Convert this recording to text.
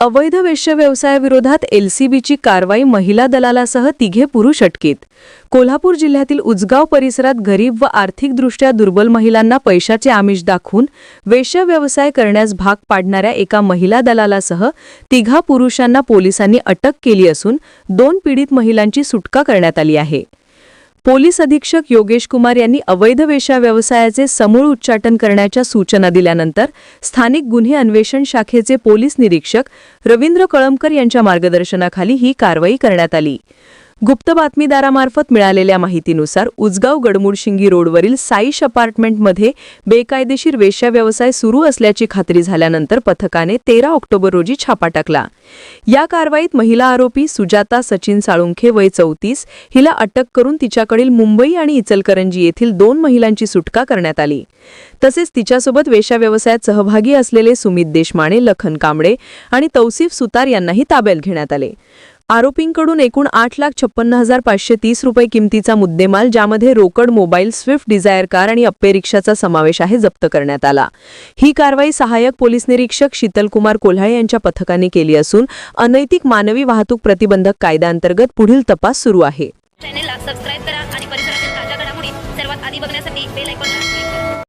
अवैध वेश्य व्यवसायाविरोधात एलसीबीची कारवाई महिला दलालासह तिघे पुरुष अटकेत. कोल्हापूर जिल्ह्यातील उजगाव परिसरात गरीब व आर्थिकदृष्ट्या दुर्बल महिलांना पैशाचे आमिष दाखवून वेश्य व्यवसाय करण्यास भाग पाडणाऱ्या एका महिला दलालासह तिघा पुरुषांना पोलिसांनी अटक केली असून दोन पीडित महिलांची सुटका करण्यात आली आहे. पोलीस अधीक्षक योगेश कुमार यांनी अवैध वेशा व्यवसायाचे समूळ उच्चाटन करण्याच्या सूचना दिल्यानंतर स्थानिक गुन्हे अन्वेषण शाखेचे पोलीस निरीक्षक रवींद्र कळमकर यांच्या मार्गदर्शनाखाली ही कारवाई करण्यात आली. गुप्त बातमीदारामार्फत मिळालेल्या माहितीनुसार उजगाव गडमुडशिंगी रोडवरील साईश अपार्टमेंटमध्ये बेकायदेशीर वेश्याव्यवसाय सुरू असल्याची खात्री झाल्यानंतर पथकाने तेरा ऑक्टोबर रोजी छापा टाकला. या कारवाईत महिला आरोपी सुजाता सचिन साळुंखे वय चौतीस हिला अटक करून तिच्याकडील मुंबई आणि इचलकरंजी येथील दोन महिलांची सुटका करण्यात आली. तसेच तिच्यासोबत वेश्या व्यवसायात सहभागी असलेले सुमित देशमाणे लखन कांबळे आणि तौसिफ सुतार यांनाही ताब्यात घेण्यात आले. आरोपींकडून एकूण आठ लाख छप्पन्न हजार पाचशे तीस रुपये किमतीचा मुद्देमाल ज्यामध्ये रोकड मोबाईल स्विफ्ट डिझायर कार आणि अप्पे रिक्षाचा समावेश आहे जप्त करण्यात आला. ही कारवाई सहाय्यक पोलीस निरीक्षक शीतलकुमार कोल्हाळे यांच्या पथकाने केली असून अनैतिक मानवी वाहतूक प्रतिबंधक कायद्याअंतर्गत पुढील तपास सुरू आहे. चॅनेलला सबस्क्राईब करा आणि परिसरातील ताज्या घडामोडी सर्वात आधी बघण्यासाठी बेल